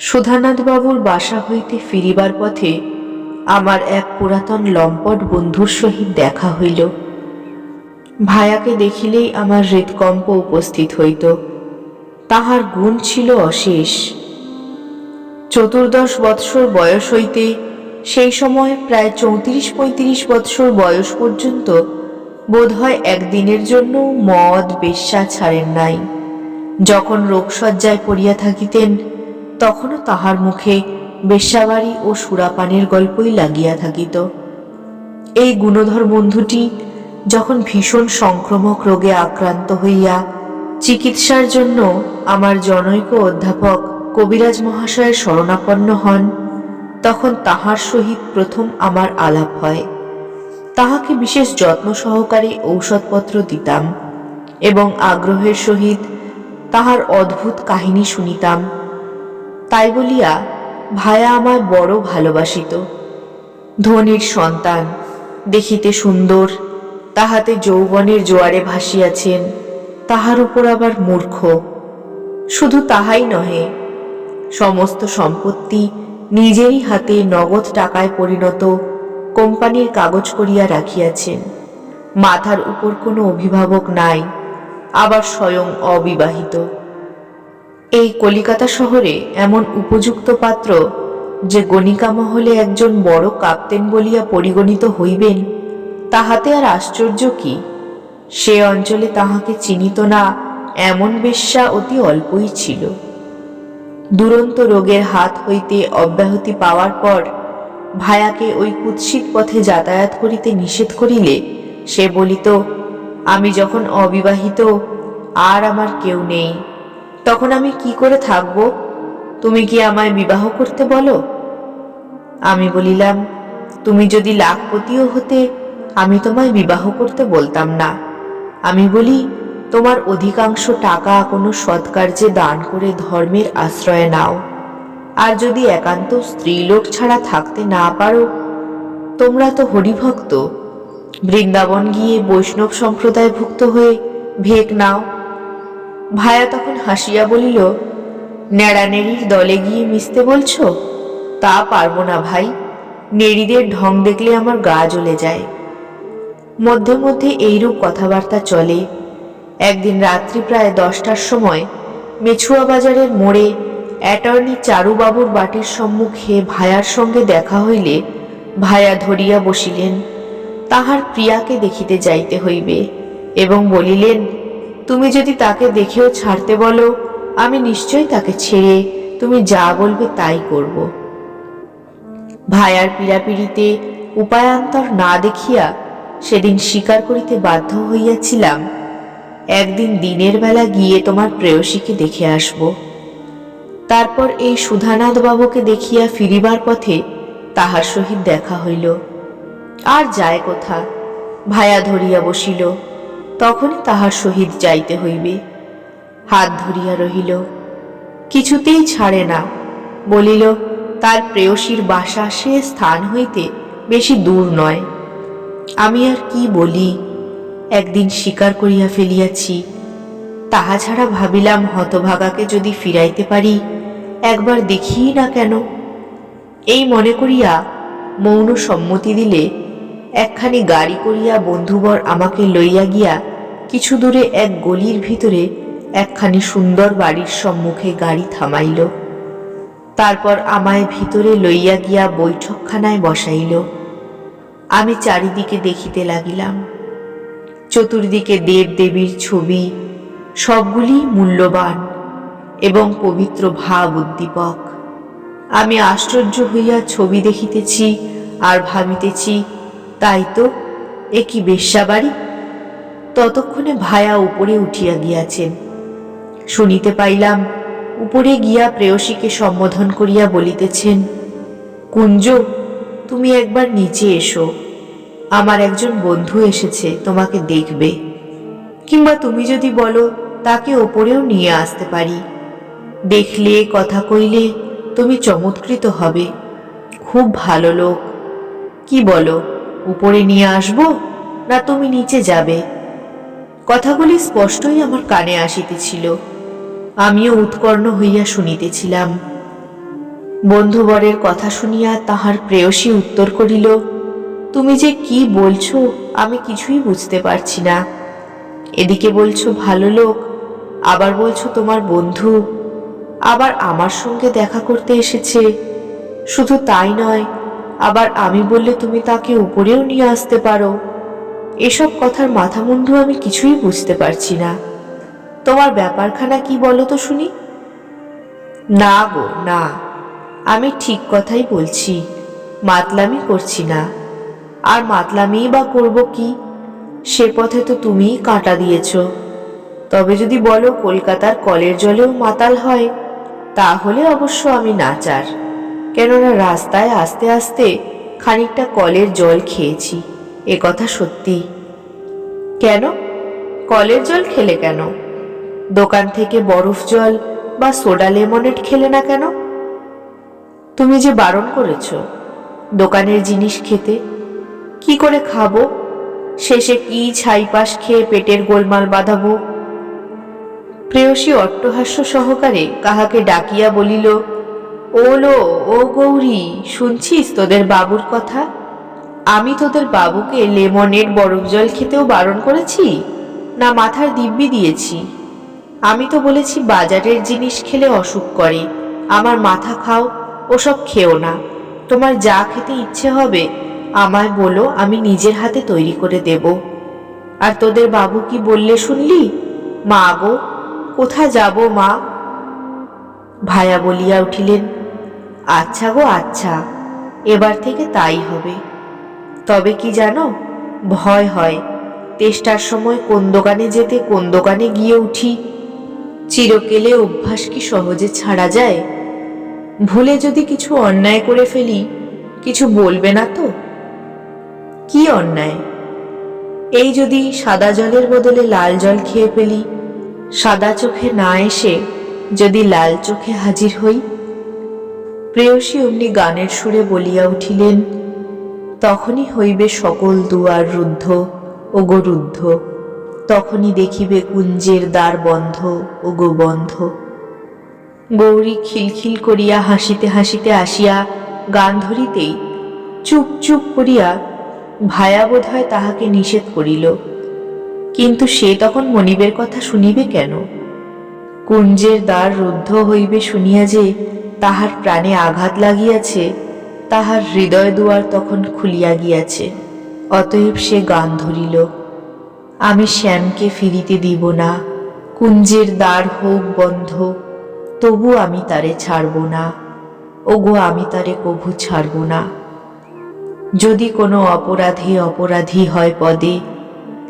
সুধানাথবাবুর বাসা হইতে ফিরিবার পথে আমার এক পুরাতন লম্পট বন্ধুর সহিত দেখা হইল। ভায়াকে দেখিলেই আমার হৃদকম্প উপস্থিত হইত। তাহার গুণ ছিল অশেষ। চতুর্দশ বৎসর বয়স হইতে সেই সময় প্রায় চৌত্রিশ পঁয়ত্রিশ বৎসর বয়স পর্যন্ত বোধহয় একদিনের জন্য মদ, বেশ্যা ছাড়েন নাই। যখন রোগশয্যায় পড়িয়া থাকিতেন তখনও তাহার মুখে বেশ্যাবাড়ি ও সুরাপানের গল্পই লাগিয়া থাকিত। এই গুণধর বন্ধুটি যখন ভীষণ সংক্রমক রোগে আক্রান্ত হইয়া চিকিৎসার জন্য আমার জনৈক অধ্যাপক কবিরাজ মহাশয়ের শরণাপন্ন হন, তখন তাহার সহিত প্রথম আমার আলাপ হয়। তাহাকে বিশেষ যত্ন সহকারে ঔষধপত্র দিতাম এবং আগ্রহের সহিত তাহার অদ্ভুত কাহিনী শুনিতাম। তাই বলিয়া ভায়া আমায় বড় ভালোবাসিত। ধনির সন্তান, দেখিতে সুন্দর, তাহাতে যৌবনের জোয়ারে ভাসিয়াছেন, তাহার উপর আবার মূর্খ। শুধু তাহাই নহে, সমস্ত সম্পত্তি নিজেরই হাতে নগদ টাকায় পরিণত কোম্পানির কাগজ করিয়া রাখিয়াছেন। মাথার উপর কোনো অভিভাবক নাই, আবার স্বয়ং অবিবাহিত। এই কলিকাতা শহরে এমন উপযুক্ত পাত্র যে গণিকা মহলে একজন বড় কাপ্তেন বলিয়া পরিগণিত হইবেন, তাহাতে আর আশ্চর্য কি? সে অঞ্চলে তাহাকে চিনিত না, এমন বেশ্যা অতি অল্পই ছিল। দুরন্ত রোগের হাত হইতে অব্যাহতি পাওয়ার পর ভায়াকে ওই কুৎসিত পথে যাতায়াত করিতে নিষেধ করিলে, সে বলিত, আমি যখন অবিবাহিত, আর আমার কেউ নেই। তখন আমি কি করে থাকব? তুমি কি আমায় বিবাহ করতে বলো? আমি বলিলাম, তুমি যদি লাখপতিও হতে, আমি তোমায় বিবাহ করতে বলতাম না। আমি বলি, তোমার অধিকাংশ টাকা কোনো সৎকার্যে দান করে ধর্মের আশ্রয় নাও। আর যদি একান্ত স্ত্রীলোক ছাড়া থাকতে না পারো, তোমরা তো হরিভক্ত। বৃন্দাবন গিয়ে বৈষ্ণব সম্প্রদায়ভুক্ত হয়ে ভেক নাও। ভায়া তখন হাসিয়া বলিল নেড়ানেড়ির দলে গিয়ে মিশতে বলছো? তা পারব না ভাই। নেড়িদের ঢং দেখলে আমার গা জ্বলে যায়। মধ্যে মধ্যে এইরূপ কথাবার্তা চলে। একদিন রাত্রি প্রায় দশটার সময় মেছুয়া বাজারের মোড়ে অ্যাটর্নি চারুবাবুর বাটির সম্মুখে ভায়ার সঙ্গে দেখা হইলে ভায়া ধরিয়া বসিলেন। তাহার প্রিয়াকে দেখিতে যাইতে হইবে এবং বলিলেন তুমি যদি তাকে দেখেও ছাড়তে বলো, আমি নিশ্চয়ই তাকে ছেড়ে তুমি যা বলবে তাই করব। ভায়ার পীড়াপিড়িতে উপায়ান্তর না দেখিয়া সেদিন স্বীকার করিতে বাধ্য হইয়াছিলাম, একদিন দিনের বেলা গিয়ে তোমার প্রেয়সীকে দেখে আসব। তারপর এই সুধানাথ বাবুকে দেখিয়া ফিরিবার পথে তাহার সহিত দেখা হইল। আর যায় কোথা, ভায়া ধরিয়া বসিল। তখনই তাহার সহিত যাইতে হইবে। হাত ধরিয়া রহিল, কিছুতেই ছাড়ে না, বলিল, তার প্রেয়সীর বাসা সে স্থান হইতে বেশি দূর নয়। আমি আর কি বলি, একদিন স্বীকার করিয়া ফেলিয়াছি। তাহা ছাড়া ভাবিলাম হতভাগাকে যদি ফিরাইতে পারি, একবার দেখিই না কেন? এই মনে করিয়া মৌন সম্মতি দিলে একখানি গাড়ি করিয়া বন্ধুবর আমাকে লইয়া গিয়া কিছু দূরে এক গলির ভিতরে একখানি সুন্দর বাড়ির সম্মুখে গাড়ি থামাইল। তারপর আমায় ভিতরে লইয়া গিয়া বৈঠকখানায় বসাইল। আমি চারিদিকে দেখিতে লাগিলাম। চতুর্দিকে দেব দেবীর ছবি, সবগুলি মূল্যবান এবং পবিত্র ভাব উদ্দীপক। আমি আশ্চর্য হইয়া ছবি দেখিতেছি আর ভাবিতেছি, তাই তো এ কি বেশ্যাবাড়ি ততক্ষণে ভায়া উপরে উঠিয়া গিয়াছেন শুনিতে পাইলাম, উপরে গিয়া প্রেয়সীকে সম্বোধন করিয়া বলিতেছেন, কুঞ্জ, তুমি একবার নিচে এসো। আমার একজন বন্ধু এসেছে, তোমাকে দেখবে। কিংবা তুমি যদি বলো, তাকে ওপরেও নিয়ে আসতে পারি। দেখলে, কথা কইলে তুমি চমৎকৃত হবে। খুব ভালো লোক। কি বলো, উপরে নিয়ে আসব না তুমি নিচে যাবে? কথাগুলি স্পষ্টই আমার কানে আসিতেছিল। আমিও উৎকর্ণ হইয়া শুনিতেছিলাম। বন্ধুবরের কথা শুনিয়া তাহার প্রেয়সী উত্তর করিল, তুমি যে কি বলছো, আমি কিছুই বুঝতে পারছি না। এদিকে বলছো, ভালো লোক। আবার বলছো, তোমার বন্ধু। আবার আমার সঙ্গে দেখা করতে এসেছে। শুধু তাই নয়, আবার আমি বললে তুমি তাকে উপরেও নিয়ে আসতে পারো। এসব কথার মাথা মুন্ডু আমি কিছুই বুঝতে পারছি না। তোমার ব্যাপারখানা কি বলো তো শুনি? না গো, না। আমি ঠিক কথাই বলছি। মাতলামি করছি না। আর মাতলামিই বা করব কি? সে পথে তো তুমিই কাঁটা দিয়েছ। তবে যদি বলো কলকাতার কলের জলেও মাতাল হয়, তাহলে অবশ্য আমি নাচার। কেননা রাস্তায় আস্তে আস্তে খানিকটা কলের জল খেয়েছি। এ কথা সত্যি। কেন? কলের জল খেলে কেন? দোকান থেকে বরফ জল বা সোডা লেমনেড খেলে না কেন? তুমি যে বারণ করেছ, দোকানের জিনিস খেতে, কি করে খাব? শেষে কি ছাইপাশ খেয়ে পেটের গোলমাল বাঁধাবো? প্রেয়সী অট্টহাস্য সহকারে কাহাকে ডাকিয়া বলিল, ওলো, ও গৌরী, শুনছিস তোদের বাবুর কথা? আমি তোদের বাবুকে লেমনের বরফ জল খেতেও বারণ করেছি? না মাথার দিব্যি দিয়েছি। আমি তো বলেছি বাজারের জিনিস খেলে অসুখ করে। আমার মাথা খাও, ওসব খেও না। তোমার যা খেতে ইচ্ছে হবে, আমায় বলো, আমি নিজের হাতে তৈরি করে দেব। আর তোদের বাবু কি বললে শুনলি? মা গো কোথা যাব মা? ভায়া বলিয়া উঠিলেন আচ্ছা গো আচ্ছা এবার থেকে তাই হবে। তবে কি জানো? ভয় হয়। তেষ্টার সময় কোন দোকানে যেতে, কোন দোকানে গিয়ে উঠি। চিরকেলে অভ্যাস কি সহজে ছাড়া যায়? ভুলে যদি কিছু অন্যায় করে ফেলি, কিছু বলবে না তো? কি অন্যায়? এই যদি সাদা জলের বদলে লাল জল খেয়ে ফেলি, সাদা চোখে না এসে যদি লাল চোখে হাজির হই? প্রেয়সী অমনি গানের সুরে বলিয়া উঠিলেন তখনই হইবে সকল দুয়ার রুদ্ধ ও গো রুদ্ধ। তখনই দেখিবে কুঞ্জের দ্বার বন্ধ ও গো বন্ধ। গৌরী খিলখিল করিয়া হাসিতে হাসিতে আসিয়া গান ধরিতেই চুপ চুপ করিয়া ভায়া বোধ হয় তাহাকে নিষেধ করিল। কিন্তু সে তখন মনিবের কথা শুনিবে কেন? কুঞ্জের দ্বার রুদ্ধ হইবে শুনিয়া যে তাহার প্রাণে আঘাত লাগিয়াছে তাহার হৃদয় দুয়ার তখন খুলিয়া গিয়াছে, অতএব সে গান ধরিল, আমি শ্যামকে ফিরিতে দিব না, কুঞ্জের দ্বার হোক বন্ধ, তবু আমি তারে ছাড়ব না, ওগো আমি তারে কভু ছাড়ব না। যদি কোনো অপরাধে অপরাধী হয় পদে,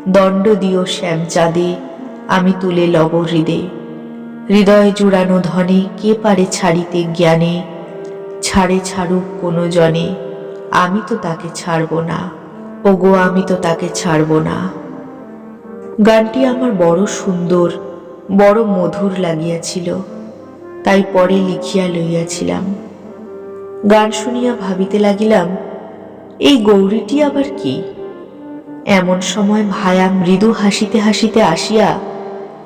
দণ্ড দিও শ্যাম চাঁদে, আমি তুলে লব হৃদে। হৃদয় জুড়ানো ধনে কে পারে ছাড়িতে জ্ঞানে ছাড়ে ছাড়ুক কোনো জনে, আমি তো তাকে ছাড়ব না, ওগো আমি তো তাকে ছাড়ব না। গানটি আমার বড় সুন্দর, বড় মধুর লাগিয়াছিল, তাই পরে লিখিয়া লইয়াছিলাম। গান শুনিয়া ভাবিতে লাগিলাম, এই গৌরীটি আবার কি? এমন সময় ভায়া মৃদু হাসিতে হাসিতে আসিয়া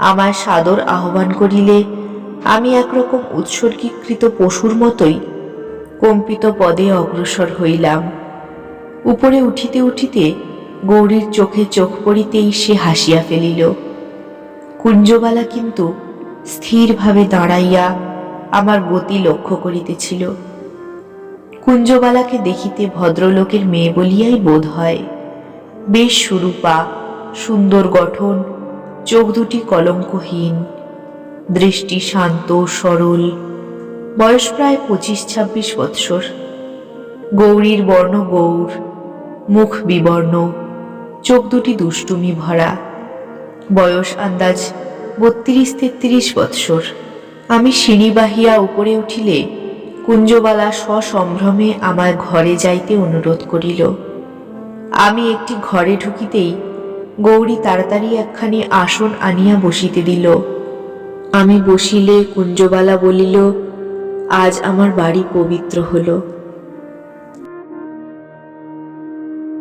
আমার সাদর আহ্বান করিলে, আমি একরকম উৎসর্গীকৃত পশুর মতোই কম্পিত পদে অগ্রসর হইলাম। উপরে উঠিতে উঠিতে গৌরীর চোখে চোখ পড়িতেই সে হাসিয়া ফেলিল, কুঞ্জবালা কিন্তু স্থিরভাবে দাঁড়াইয়া আমার গতি লক্ষ্য করিতেছিল। কুঞ্জবালাকে দেখিতে ভদ্রলোকের মেয়ে বলিয়াই বোধ হয়, বেশ সুরূপা, সুন্দর গঠন, চোখ দুটি কলঙ্কহীন, দৃষ্টি শান্ত, সরল বয়স প্রায় পঁচিশ ছাব্বিশ বৎসর। গৌরীর বর্ণ গৌর, মুখ বিবর্ণ, চোখ দুটি দুষ্টুমি ভরা। বয়স আন্দাজ বত্রিশ তেত্রিশ বৎসর। আমি সিঁড়ি বাহিয়া উপরে উঠিলে কুঞ্জবালা সসম্ভ্রমে আমার ঘরে যাইতে অনুরোধ করিল। আমি একটি ঘরে ঢুকিতেই গৌরী তাড়াতাড়ি একখানি আসন আনিয়া বসিতে দিল। আমি বসিলে কুঞ্জবালা বলিল আজ আমার বাড়ি পবিত্র হলো।